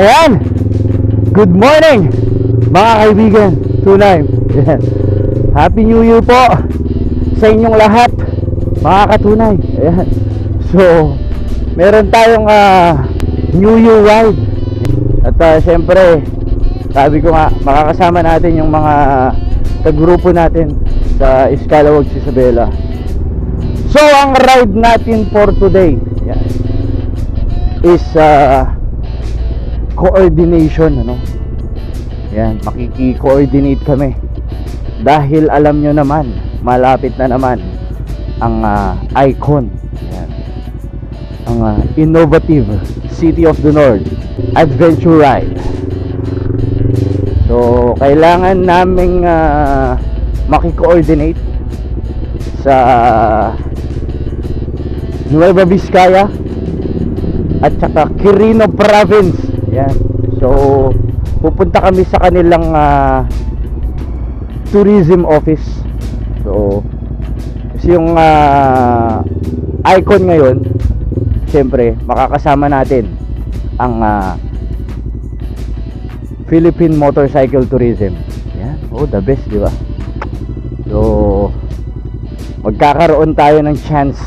Ayan! Good morning! Mga kaibigan, tunay. Ayan. Happy New Year po sa inyong lahat, mga katunay. Ayan. So, meron tayong ah, New Year ride. At ah, syempre, sabi ko nga, makakasama natin yung mga kagrupo natin sa Iscalawag Isabela. So, ang ride natin for today yan, is uh, coordination. Ano? Yan, makiki-coordinate kami. Dahil alam nyo naman, malapit na naman ang uh, icon. Yan. Ang uh, innovative City of the North Adventure Ride. So, kailangan naming uh, makikoordinate sa Nueva Vizcaya at saka Quirino Province. Yan. So, pupunta kami sa kanilang ah, tourism office. So, kasi yung ah, icon ngayon, siyempre, makakasama natin ang ah, Philippine Motorcycle Tourism. Yan. Oh, the best, di ba? So, magkakaroon tayo ng chance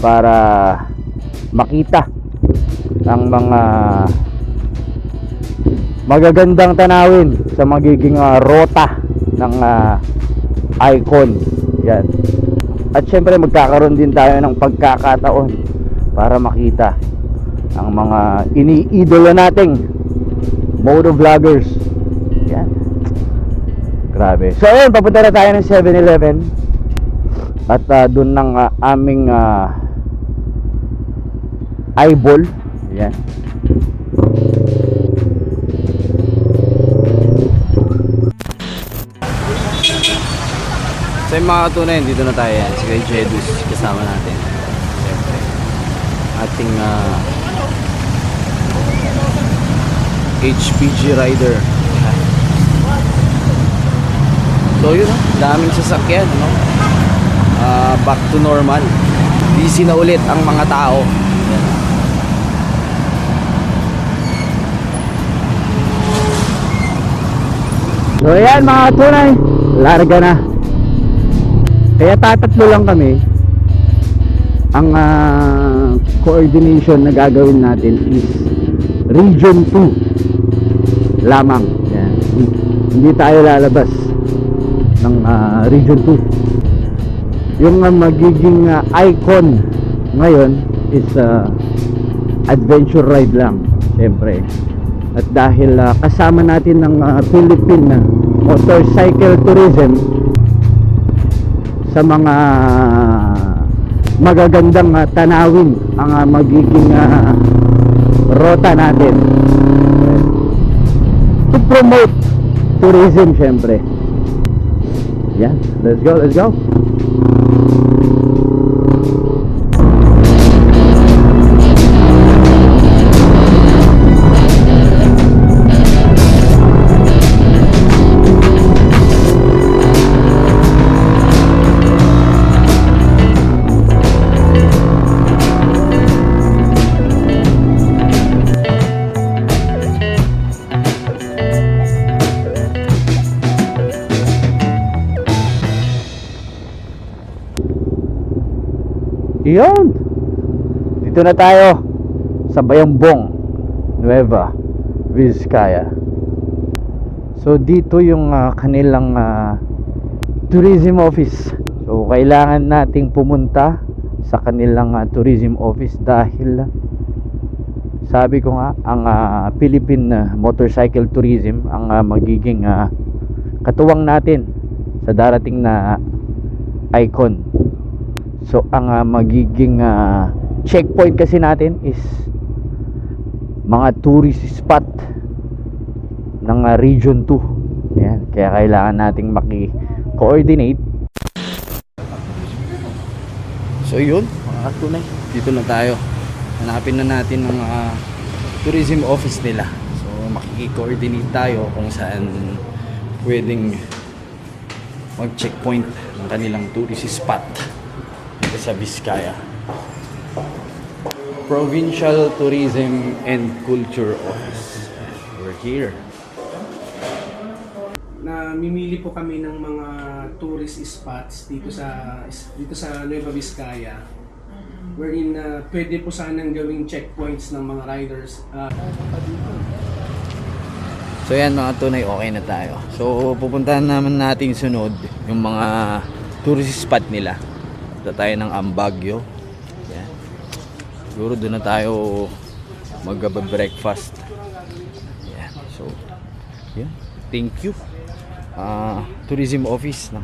para makita ang mga magagandang tanawin sa magiging ah, rota ng ah, icon. Yan. At syempre magkakaroon din tayo ng pagkakataon para makita ang mga iniidolo nating moto vloggers. Yan. Grabe. So ayun, papunta na tayo ng 7-Eleven. At uh, doon ng ah, aming ah, eyeball. Yan. So yung mga tunay, dito na tayo yan. Si Jedus, kasama natin. Siyempre. Ating ah, HPG rider. So yun, ah, daming sasakyan, no? Ah, back to normal. Busy na ulit ang mga tao. So ayan mga tunay, larga na. Kaya tatatlo lang kami. Ang ah, coordination na gagawin natin is Region 2 lamang. Yan. Hindi tayo lalabas ng ah, Region 2. Yung ah, magiging ah, icon ngayon is ah, adventure ride lang, syempre. At dahil ah, kasama natin ng ah, Philippine ah, Motorcycle Tourism sa mga magagandang ah, tanawin ang ah, magiging ah, rota natin. To promote tourism syempre. Yan let's go let's go Yun. Dito na tayo sa Bayambong, Nueva Vizcaya. So dito yung ah, kanilang ah, tourism office. So kailangan nating pumunta sa kanilang ah, tourism office dahil ah, sabi ko nga ang ah, Philippine ah, Motorcycle Tourism ang ah, magiging ah, katuwang natin sa darating na icon So ang ah, magiging ah, checkpoint kasi natin is mga tourist spot ng ah, Region 2. Ayan, kaya kailangan nating maki-coordinate. So yun, mga tunay. Dito na tayo. Hanapin na natin ang mga tourism office nila. So makiki-coordinate tayo kung saan pwedeng mag-checkpoint ng kanilang tourist spot dito sa Vizcaya. Provincial Tourism and Culture Office. We're here. na mimili po kami ng mga tourist spots dito sa dito sa Nueva Vizcaya wherein na pwede po sanang gawing checkpoints ng mga riders. Ah, So yan mga tunay, okay na tayo. So pupuntahan naman natin sunod yung mga tourist spot nila. Punta tayo ng Ambagyo. Yan. Siguro doon na tayo mag-breakfast. Yan. So, yan. Thank you. Ah, tourism office ng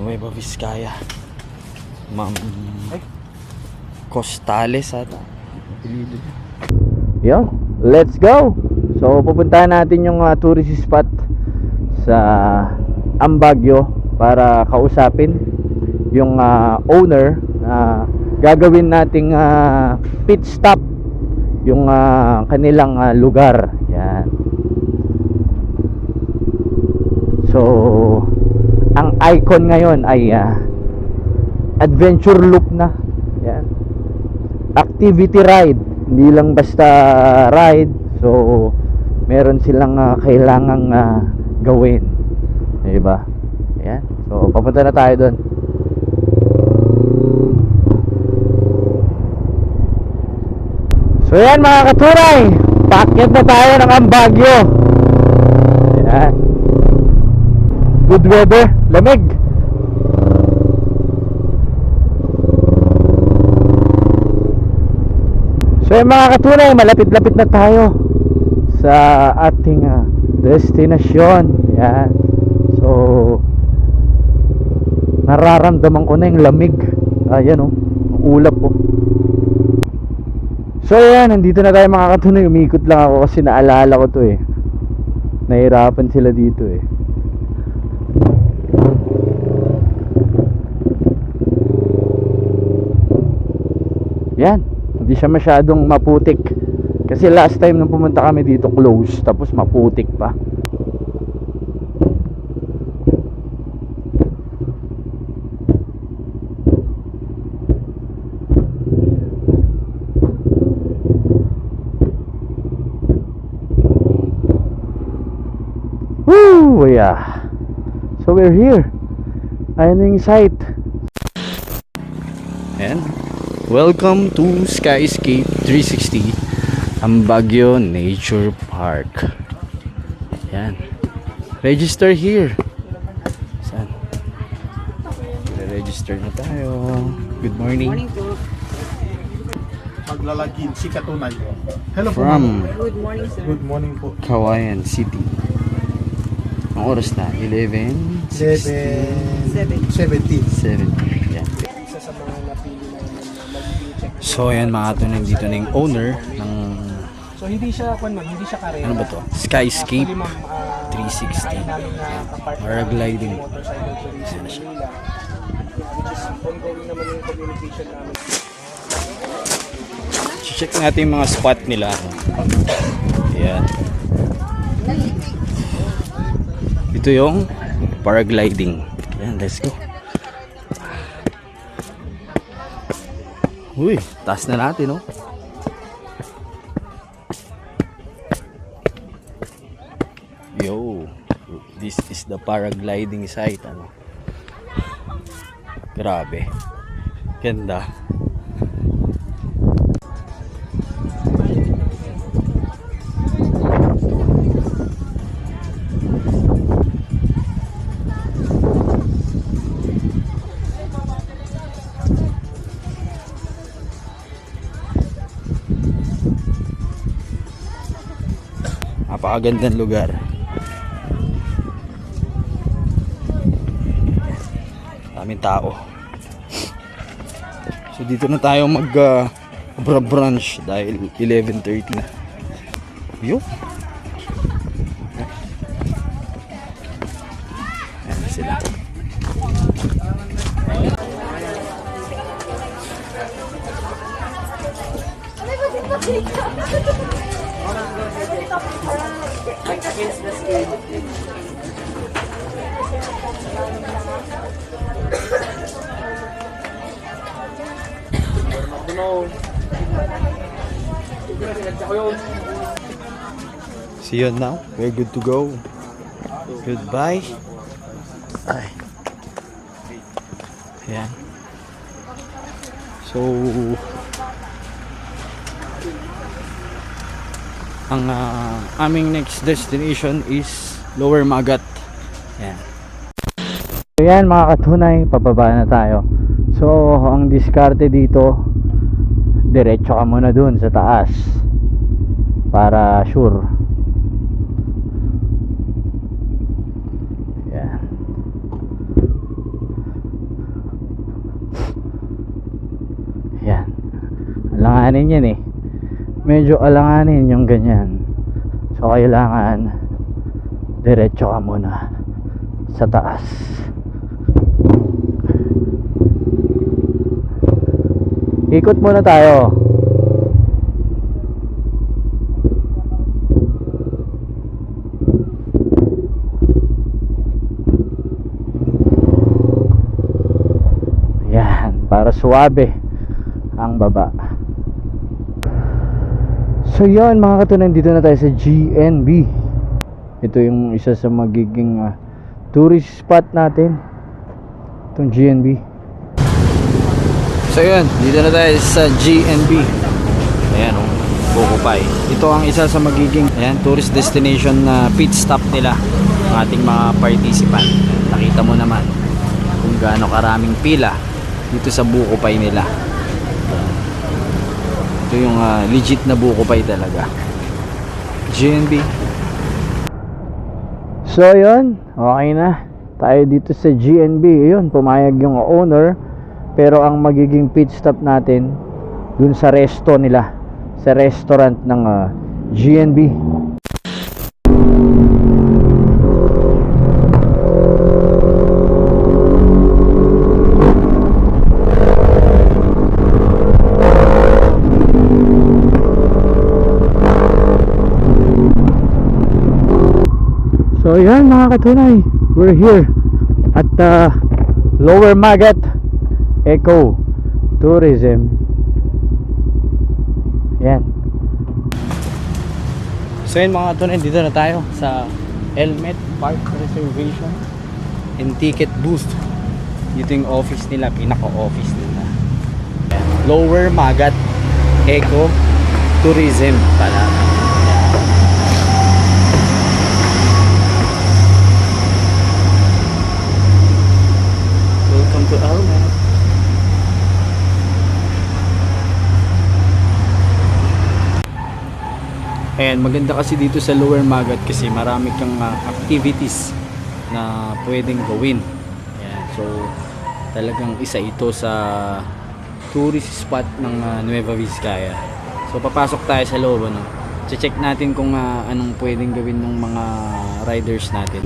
Nueva Vizcaya. Ma'am Costales ata. Apelido niya. Yo, let's go! So, pupuntahan natin yung uh, tourist spot sa Ambagyo para kausapin yung uh, owner na gagawin nating uh, pit stop yung uh, kanilang uh, lugar. Yan. So, ang icon ngayon ay uh, adventure loop na. Yan. Activity ride. Hindi lang basta ride. So meron silang ah, kailangang ah, gawin. Di ba? Yan. So papunta na tayo doon so yan mga katuray paakyat na tayo ng Ambagyo yan good weather lamig So yung mga katunay, malapit-lapit na tayo sa ating ah, destinasyon. Yan. So, nararamdaman ko na yung lamig. Ayan oh, ang ulap oh. So yan, nandito na tayo mga katunay. Umikot lang ako kasi naalala ko to eh. Nahirapan sila dito eh. Yan. Hindi siya masyadong maputik. Kasi last time nung pumunta kami dito close tapos maputik pa. Woo! Yeah. So we're here. Ayun na yung site. And welcome to Skyscape 360 Ambagyo Nature Park. Yan. Register here. Saan? Register na tayo. Good morning. Morning po. maglalagin si Katunay. Hello po. From ma'am. Good morning, sir. Good morning po. Kawayan City. Ang oras na? 11? 7 Seven. 17. 7. Yan. isa sa mga napili namin na magiging check. So yan mga ito nandito na yung owner ng So hindi siya kwan ma'am, hindi siya karera. ano ba to? Skyscape Actually, ma'am, ah, 360. kaya namin na Paragliding. ng Motorcycle Tourism Manila. Which is ongoing naman yung communication namin. check natin yung mga spot nila. Yan. Ito yung paragliding. Yan, let's go. Uy, taas na natin, oh. Yo, this is the paragliding site, ano. Grabe. Ganda. Napakagandang lugar. Daming tao. So dito na tayo mag uh, bra- brunch dahil 11:30 na. Yo. See you now. We're good to go. Goodbye. Ay. Ayan. So, ang uh, aming next destination is Lower Magat. Ayan. Mga katunay, pababa na tayo. So, ang diskarte dito, diretso ka muna dun sa taas. Para sure. Yan. Yan. Alanganin yan eh. Medyo alanganin yung ganyan. So, kailangan diretso ka muna sa taas. Ikot muna tayo. Yan, para suwabe ang baba. So yun mga katunan, dito na tayo sa GNB. Ito yung isa sa magiging ah, tourist spot natin. Itong GNB. So yun, dito na tayo sa GNB. Ayan o, oh, Bukupay. Ito ang isa sa magiging ayan, tourist destination na pit stop nila ng ating mga participant. Nakita mo naman kung gaano karaming pila dito sa Bukupay nila. Ito yung ah, legit na Bukupay talaga. GNB. So yun, okay na. Tayo dito sa GNB. Yun, pumayag yung owner. Pero ang magiging pit stop natin dun sa resto nila. Sa restaurant ng ah, GNB. So yan mga katunay, we're here at uh, Lower Magat Eco Tourism. Yan. So yun mga tunay, dito na tayo sa Helmet Park Reservation and Ticket Booth. Dito yung office nila, pinaka-office nila. Lower Magat Eco Tourism pala. To Helmet. Ayan, maganda kasi dito sa Lower Magat kasi marami kang ah, activities na pwedeng gawin. Ayan, so talagang isa ito sa tourist spot ng ah, Nueva Vizcaya. So papasok tayo sa loob ano. Check natin kung ah, anong pwedeng gawin ng mga riders natin.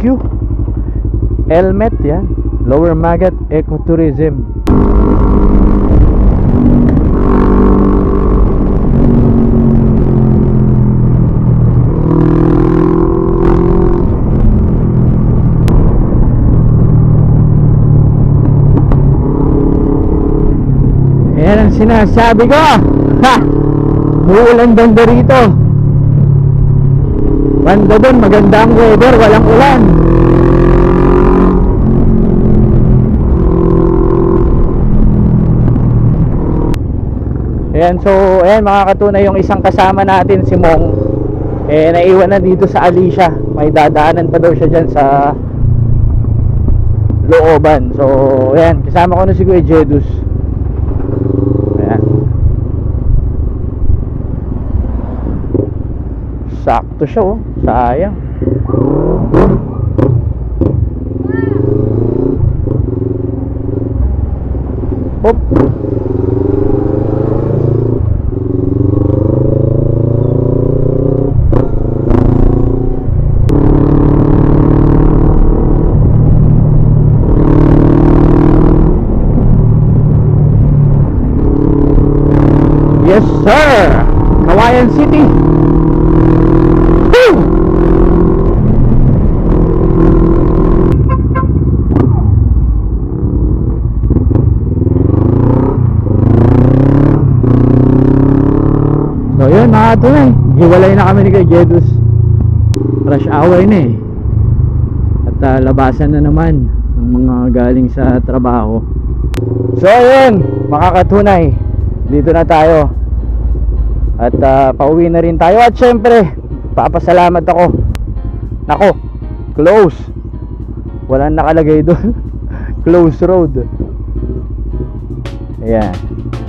LMQ Elmet yan Lower Magat Ecotourism Yan ang sinasabi ko. Ha! Uulan banda rito. Banda doon, maganda ang weather, walang ulan. Ayan, so, ayan mga katunay yung isang kasama natin, si Mong. Eh, naiwan na dito sa Alicia. May dadaanan pa daw siya dyan sa looban. So, ayan, kasama ko na si Kuya Jedus. Ayan. Sakto siya, oh. Sayang. Hop. Yes, sir! Kawayan City! Woo! So yun mga tunay, hiwalay na kami ni kay Jedus. Rush hour na eh. At ah, labasan na naman ng mga galing sa trabaho. So yun, makakatunay. Dito na tayo. At ah, pauwi na rin tayo. At syempre, papasalamat ako. Nako, close. Walang nakalagay doon. Close road. Ayan.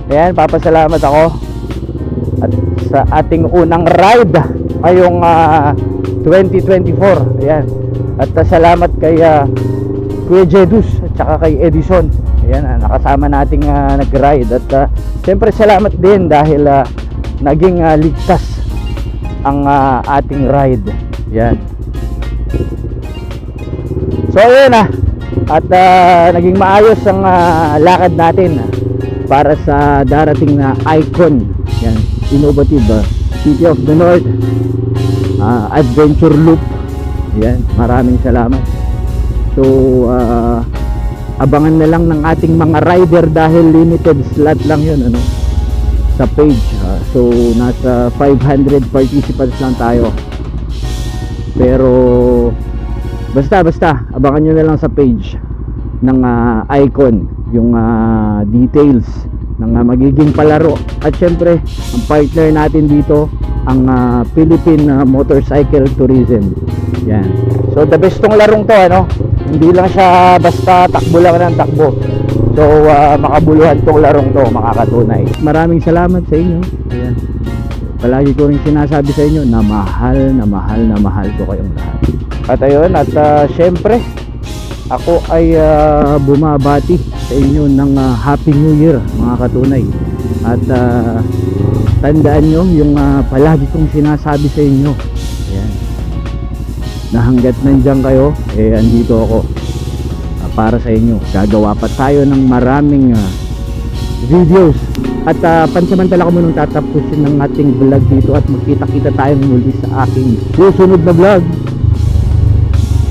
Ayan, papasalamat ako sa ating unang ride ngayong ah, 2024 ayan. At ah, salamat kay ah, Kuya Jedus at saka kay Edison. Ayan ah, nakasama nating ah, nag-ride. At ah, siyempre salamat din dahil ah, naging ah, ligtas ang ah, ating ride. Ayan. So ayan ah. At ah, naging maayos ang ah, lakad natin para sa darating na icon innovative ah, City of the North. Ah, Adventure Loop. Yan maraming salamat. So ah, abangan na lang ng ating mga rider dahil limited slot lang yun ano sa page so nasa 500 participants lang tayo. Pero basta basta abangan nyo na lang sa page ng ah, icon yung ah, details ng ah, magiging palaro. At syempre ang partner natin dito ang ah, Philippine ah, Motorcycle Tourism. Yan. So the best tong larong to ano? Hindi lang siya basta takbo lang ng takbo. So ah, makabuluhan tong larong to makakatunay. Maraming salamat sa inyo. Ayan. palagi ko rin sinasabi sa inyo na mahal na mahal na mahal ko kayong lahat. At ayun at ah, syempre ako ay ah, bumabati sa inyo ng ah, Happy New Year mga katunay. At ah, tandaan nyo yung ah, palagi kong sinasabi sa inyo. Ayan. na hanggat nandyan kayo eh andito ako. Ah, para sa inyo. Gagawa pa tayo ng maraming ah, videos. At uh, pansamantala ko munang tatapusin ng ating vlog dito at magkita-kita tayong muli sa aking susunod na vlog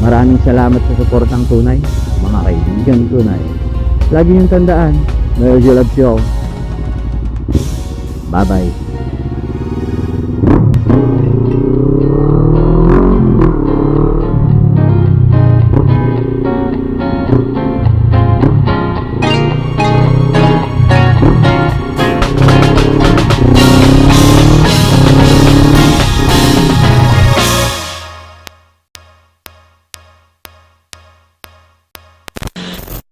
Maraming salamat sa suportang tunay, mga kaibigan tunay. Lagi niyong tandaan, loves you all. Bye-bye.